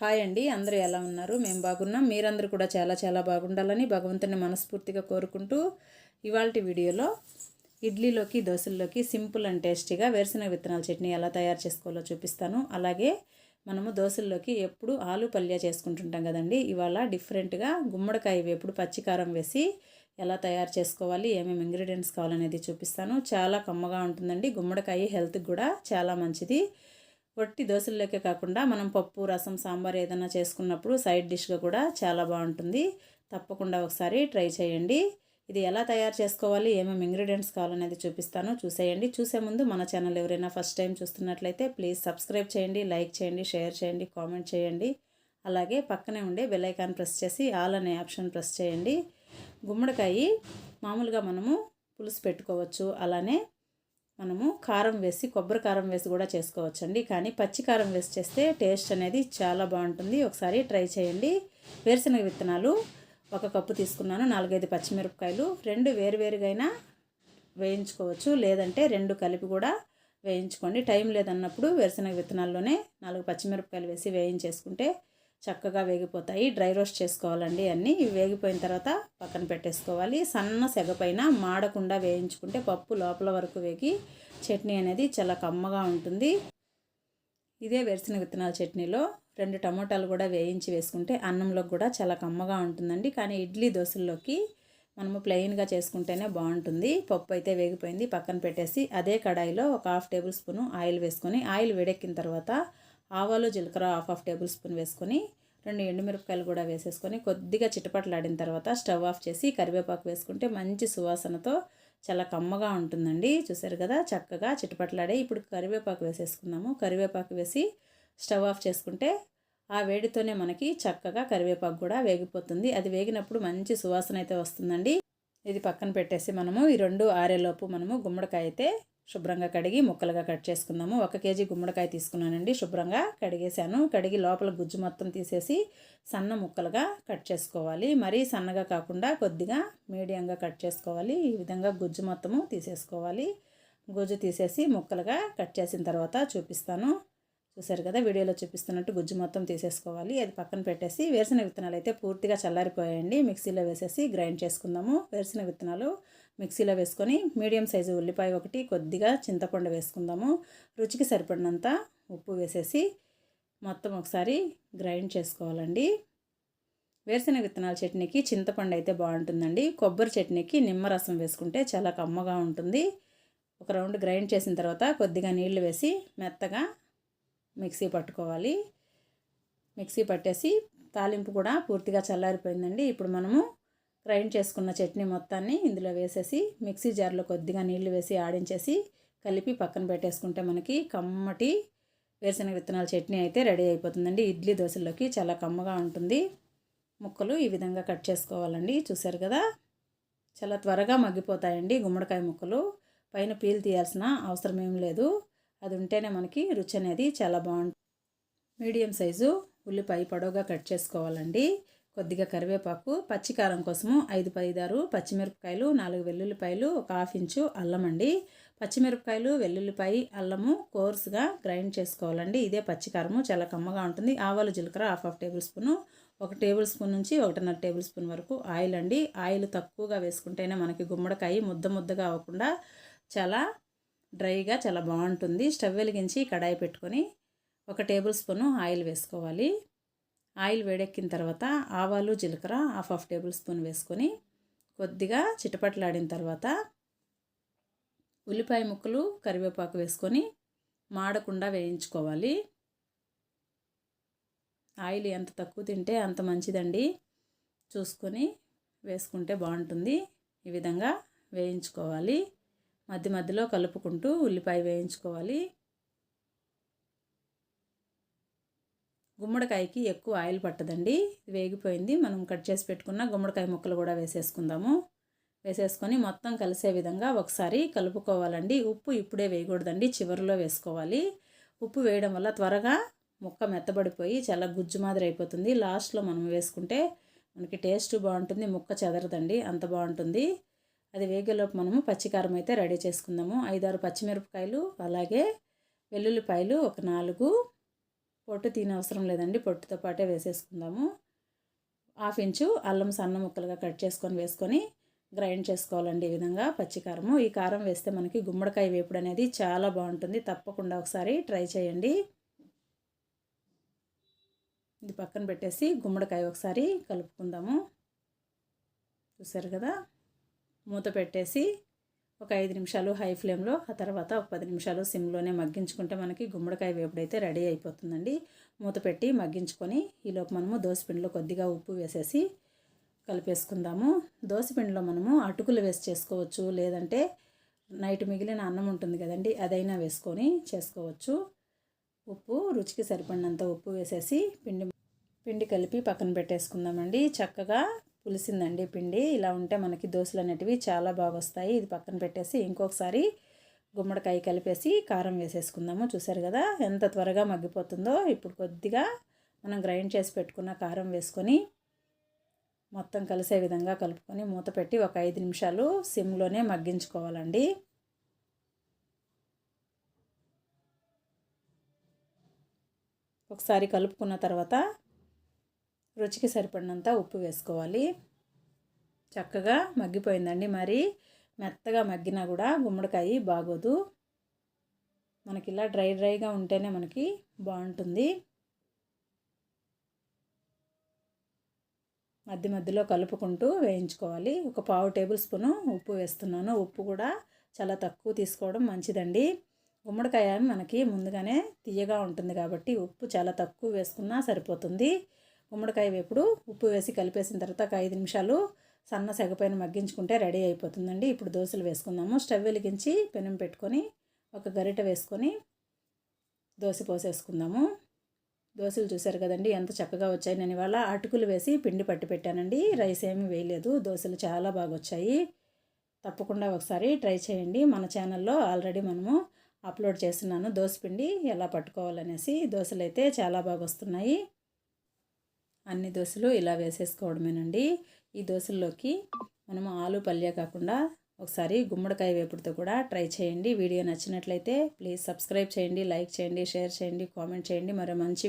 Hi అండి అందరూ ఎలా ఉన్నారు? మేము బాగున్నాం. మీరందరూ కూడా చాలా చాలా బాగుండాలని భగవంతుని మనస్ఫూర్తిగా కోరుకుంటూ ఇవాళ వీడియోలో ఇడ్లీలోకి దోశల్లోకి సింపుల్ అండ్ టేస్టీగా వేరుశనగ విత్తనాల చట్నీ ఎలా తయారు చేసుకోవాలో చూపిస్తాను. అలాగే మనము దోశల్లోకి ఎప్పుడు ఆలు పల్య చేసుకుంటుంటాం కదండి ఇవాళ డిఫరెంట్గా గుమ్మడికాయ వేపుడు పచ్చికారం వేసి ఎలా తయారు చేసుకోవాలి ఏమేమి ఇంగ్రీడియంట్స్ కావాలనేది చూపిస్తాను. చాలా కమ్మగా ఉంటుందండి. గుమ్మడికాయ హెల్త్కి కూడా చాలా మంచిది. వట్టి దోశల్లోకే కాకుండా మనం పప్పు రసం సాంబార్ ఏదైనా చేసుకున్నప్పుడు సైడ్ డిష్గా కూడా చాలా బాగుంటుంది. తప్పకుండా ఒకసారి ట్రై చేయండి. ఇది ఎలా తయారు చేసుకోవాలి ఏమేమి ఇంగ్రీడియంట్స్ కావాలనేది చూపిస్తాను. చూసేయండి. చూసే ముందు మన ఛానల్ ఎవరైనా ఫస్ట్ టైం చూస్తున్నట్లయితే ప్లీజ్ సబ్స్క్రైబ్ చేయండి లైక్ చేయండి షేర్ చేయండి కామెంట్ చేయండి. అలాగే పక్కనే ఉండే బెల్లైకాన్ ప్రెస్ చేసి ఆల్ అనే ఆప్షన్ ప్రెస్ చేయండి. గుమ్మడికాయ మామూలుగా మనము పులుసు పెట్టుకోవచ్చు. అలానే మనము కారం వేసి కొబ్బరి కారం వేసి కూడా చేసుకోవచ్చండి. కానీ పచ్చి కారం వేసి చేస్తే టేస్ట్ అనేది చాలా బాగుంటుంది. ఒకసారి ట్రై చేయండి. వేరుశనగ విత్తనాలు ఒక కప్పు తీసుకున్నాను. నాలుగైదు పచ్చిమిరపకాయలు. రెండు వేరువేరుగైనా వేయించుకోవచ్చు. లేదంటే రెండు కలిపి కూడా వేయించుకోండి. టైం లేదన్నప్పుడు వేరుశనగ విత్తనాల్లోనే నాలుగు పచ్చిమిరపకాయలు వేసి వేయించేసుకుంటే చక్కగా వేగిపోతాయి. డ్రై రోస్ట్ చేసుకోవాలండి అన్నీ. వేగిపోయిన తర్వాత పక్కన పెట్టేసుకోవాలి. సన్న సెగ పైన మాడకుండా వేయించుకుంటే పప్పు లోపల వరకు వేగి చట్నీ అనేది చాలా కమ్మగా ఉంటుంది. ఇదే వేరుశనగ విత్తనాల చట్నీలో రెండు టమోటాలు కూడా వేయించి వేసుకుంటే అన్నంలోకి కూడా చాలా కమ్మగా ఉంటుందండి. కానీ ఇడ్లీ దోశల్లోకి మనము ప్లెయిన్గా చేసుకుంటేనే బాగుంటుంది. పప్పు అయితే వేగిపోయింది. పక్కన పెట్టేసి అదే కడాయిలో ఒక హాఫ్ టేబుల్ స్పూను ఆయిల్ వేసుకొని ఆయిల్ వేడెక్కిన తర్వాత ఆవాలు జీలకర్ర హాఫ్ హాఫ్ టేబుల్ స్పూన్ వేసుకొని రెండు ఎండుమిరపకాయలు కూడా వేసేసుకొని కొద్దిగా చిటపట్లాడిన తర్వాత స్టవ్ ఆఫ్ చేసి కరివేపాకు వేసుకుంటే మంచి సువాసనతో చాలా కమ్మగా ఉంటుందండి. చూసారు కదా చక్కగా చిటపట్లాడే. ఇప్పుడు కరివేపాకు వేసేసుకుందాము. కరివేపాకు వేసి స్టవ్ ఆఫ్ చేసుకుంటే ఆ వేడితోనే మనకి చక్కగా కరివేపాకు కూడా వేగిపోతుంది. అది వేగినప్పుడు మంచి సువాసన అయితే వస్తుందండి. ఇది పక్కన పెట్టేసి మనము ఈ రెండు ఆరేలోపు మనము గుమ్మడికాయ అయితే శుభ్రంగా కడిగి ముక్కలుగా కట్ చేసుకుందాము. ఒక కేజీ గుమ్మడికాయ తీసుకున్నానండి. శుభ్రంగా కడిగేశాను. కడిగి లోపల గుజ్జు మొత్తం తీసేసి సన్న ముక్కలుగా కట్ చేసుకోవాలి. మరీ సన్నగా కాకుండా కొద్దిగా మీడియంగా కట్ చేసుకోవాలి. ఈ విధంగా గుజ్జు మొత్తము తీసేసుకోవాలి. గుజ్జు తీసేసి ముక్కలుగా కట్ చేసిన తర్వాత చూపిస్తాను. చూసారు కదా వీడియోలో చూపిస్తున్నట్టు గుజ్జు మొత్తం తీసేసుకోవాలి. అది పక్కన పెట్టేసి వేరుశనగ విత్తనాలు అయితే పూర్తిగా చల్లారిపోయాయండి. మిక్సీలో వేసేసి గ్రైండ్ చేసుకుందాము. వేరుశనగ విత్తనాలు మిక్సీలో వేసుకొని మీడియం సైజు ఉల్లిపాయ ఒకటి కొద్దిగా చింతపండు వేసుకుందాము. రుచికి సరిపడినంత ఉప్పు వేసేసి మొత్తం ఒకసారి గ్రైండ్ చేసుకోవాలండి. వేరుశనగ విత్తనాల చట్నీకి చింతపండు అయితే బాగుంటుందండి. కొబ్బరి చట్నీకి నిమ్మరసం వేసుకుంటే చాలా కమ్మగా ఉంటుంది. ఒక రౌండ్ గ్రైండ్ చేసిన తర్వాత కొద్దిగా నీళ్ళు వేసి మెత్తగా మిక్సీ పట్టుకోవాలి. మిక్సీ పట్టేసి తాలింపు కూడా పూర్తిగా చల్లారిపోయిందండి. ఇప్పుడు మనము గ్రైండ్ చేసుకున్న చట్నీ మొత్తాన్ని ఇందులో వేసేసి మిక్సీ జార్లో కొద్దిగా నీళ్ళు వేసి ఆడించేసి కలిపి పక్కన పెట్టేసుకుంటే మనకి కమ్మటి వేరుశనగ విత్తనాల చట్నీ అయితే రెడీ అయిపోతుందండి. ఇడ్లీ దోశల్లోకి చాలా కమ్మగా ఉంటుంది. ముక్కలు ఈ విధంగా కట్ చేసుకోవాలండి. చూసారు కదా? చాలా త్వరగా మగ్గిపోతాయండి గుమ్మడికాయ ముక్కలు. పైన పీల్ తీయాల్సిన అవసరం ఏం లేదు. అది ఉంటేనే మనకి రుచి అనేది చాలా బాగుంటుంది. మీడియం సైజు ఉల్లిపాయ పొడవుగా కట్ చేసుకోవాలండి. కొద్దిగా కరివేపాకు పచ్చికారం కోసము ఐదు పైదారు పచ్చిమిరపకాయలు నాలుగు వెల్లుల్లిపాయలు ఒక హాఫ్ ఇంచు అల్లం అండి. పచ్చిమిరపకాయలు వెల్లుల్లిపాయ అల్లము కోర్సుగా గ్రైండ్ చేసుకోవాలండి. ఇదే పచ్చికారము చాలా కమ్మగా ఉంటుంది. ఆవాలు జీలకర్ర హాఫ్ హాఫ్ టేబుల్ స్పూను. ఒక టేబుల్ స్పూన్ నుంచి ఒకటిన్నర టేబుల్ స్పూన్ వరకు ఆయిల్ అండి. ఆయిల్ తక్కువగా వేసుకుంటేనే మనకి గుమ్మడికాయ ముద్ద ముద్దగా అవ్వకుండా చాలా డ్రైగా చాలా బాగుంటుంది. స్టవ్ వెలిగించి కడాయి పెట్టుకొని ఒక టేబుల్ స్పూను ఆయిల్ వేసుకోవాలి. ఆయిల్ వేడెక్కిన తర్వాత ఆవాలు జీలకర్ర హాఫ్ హాఫ్ టేబుల్ స్పూన్ వేసుకొని కొద్దిగా చిటపట్లాడిన తర్వాత ఉల్లిపాయ ముక్కలు కరివేపాకు వేసుకొని మాడకుండా వేయించుకోవాలి. ఆయిల్ ఎంత తక్కువ తింటే అంత మంచిదండి. చూసుకొని వేసుకుంటే బాగుంటుంది. ఈ విధంగా వేయించుకోవాలి. మధ్య మధ్యలో కలుపుకుంటూ ఉల్లిపాయ వేయించుకోవాలి. గుమ్మడికాయకి ఎక్కువ ఆయిల్ పట్టదండి. వేగిపోయింది. మనం కట్ చేసి పెట్టుకున్న గుమ్మడికాయ ముక్కలు కూడా వేసేసుకుందాము. వేసేసుకొని మొత్తం కలిసే విధంగా ఒకసారి కలుపుకోవాలండి. ఉప్పు ఇప్పుడే వేయకూడదండి. చివరిలో వేసుకోవాలి. ఉప్పు వేయడం వల్ల త్వరగా ముక్క మెత్తబడిపోయి చాలా గుజ్జు మాదిరి అయిపోతుంది. లాస్ట్లో మనం వేసుకుంటే మనకి టేస్ట్ బాగుంటుంది. ముక్క చెదరదండి. అంత బాగుంటుంది. అది వేగేలోపు మనము పచ్చికారం అయితే రెడీ చేసుకుందాము. ఐదారు పచ్చిమిరపకాయలు అలాగే వెల్లుల్లిపాయలు ఒక నాలుగు. పొట్టు తినే అవసరం లేదండి పొట్టుతో పాటే వేసేసుకుందాము. హాఫ్ ఇంచు అల్లం సన్న ముక్కలుగా కట్ చేసుకొని వేసుకొని గ్రైండ్ చేసుకోవాలండి ఈ విధంగా పచ్చికారము. ఈ కారం వేస్తే మనకి గుమ్మడికాయ వేపుడు అనేది చాలా బాగుంటుంది. తప్పకుండా ఒకసారి ట్రై చేయండి. ఇది పక్కన పెట్టేసి గుమ్మడికాయ ఒకసారి కలుపుకుందాము. చూసారు కదా? మూత పెట్టేసి ఒక ఐదు నిమిషాలు హై ఫ్లేమ్లో ఆ తర్వాత ఒక పది నిమిషాలు సిమ్లోనే మగ్గించుకుంటే మనకి గుమ్మడికాయ వేపుడైతే రెడీ అయిపోతుందండి. మూత పెట్టి మగ్గించుకొని ఈలోపు మనము దోసపిండిలో కొద్దిగా ఉప్పు వేసేసి కలిపేసుకుందాము. దోసపిండిలో మనము అటుకులు వేసి చేసుకోవచ్చు లేదంటే నైట్ మిగిలిన అన్నం ఉంటుంది కదండి అదైనా వేసుకొని చేసుకోవచ్చు. ఉప్పు రుచికి సరిపడినంత ఉప్పు వేసేసి పిండి పిండి కలిపి పక్కన పెట్టేసుకుందామండి. చక్కగా పులిసిందండి పిండి. ఇలా ఉంటే మనకి దోశలు అనేటివి చాలా బాగా వస్తాయి ఇది పక్కన పెట్టేసి ఇంకొకసారి గుమ్మడికాయ కలిపేసి కారం వేసేసుకుందాము. చూసారు కదా ఎంత త్వరగా మగ్గిపోతుందో. ఇప్పుడు కొద్దిగా మనం గ్రైండ్ చేసి పెట్టుకున్న కారం వేసుకొని మొత్తం కలిసే విధంగా కలుపుకొని మూత పెట్టి ఒక ఐదు నిమిషాలు సిమ్లోనే మగ్గించుకోవాలండి. ఒకసారి కలుపుకున్న తర్వాత రుచికి సరిపడినంత ఉప్పు వేసుకోవాలి. చక్కగా మగ్గిపోయిందండి మరి. మెత్తగా మగ్గినా కూడా గుమ్మడికాయ బాగోదు. మనకి ఇలా డ్రై డ్రైగా ఉంటేనే మనకి బాగుంటుంది. మధ్య మధ్యలో కలుపుకుంటూ వేయించుకోవాలి. ఒక పావు టేబుల్ స్పూను ఉప్పు వేస్తున్నాను. ఉప్పు కూడా చాలా తక్కువ తీసుకోవడం మంచిదండి. గుమ్మడికాయ మనకి ముందుగానే తీయగా ఉంటుంది కాబట్టి ఉప్పు చాలా తక్కువ వేసుకున్నా సరిపోతుంది. గుమ్మడికాయ వేపుడు ఉప్పు వేసి కలిపేసిన తర్వాత ఒక ఐదు నిమిషాలు సన్న సెగపైన మగ్గించుకుంటే రెడీ అయిపోతుందండి. ఇప్పుడు దోశలు వేసుకుందాము. స్టవ్ వెలిగించి పెనం పెట్టుకొని ఒక గరిట వేసుకొని దోశ పోసేసుకుందాము. దోశలు చూశారు కదండి ఎంత చక్కగా వచ్చాయి. నేను ఇవాళ అటుకులు వేసి పిండి పట్టి పెట్టానండి. రైస్ ఏమీ వేయలేదు. దోశలు చాలా బాగా వచ్చాయి. తప్పకుండా ఒకసారి ట్రై చేయండి. మన ఛానల్లో ఆల్రెడీ మనము అప్లోడ్ చేస్తున్నాను. దోశ పిండి ఎలా పట్టుకోవాలనేసి దోశలు అయితే చాలా బాగా వస్తున్నాయి. అన్ని దోశలు ఇలా వేసేసుకోవడమేనండి. ఈ దోశల్లోకి మనము ఆలు పల్య కాకుండా ఒకసారి గుమ్మడికాయ వేపుడుతో కూడా ట్రై చేయండి. వీడియో నచ్చినట్లయితే ప్లీజ్ సబ్స్క్రైబ్ చేయండి లైక్ చేయండి షేర్ చేయండి కామెంట్ చేయండి. మరో మంచి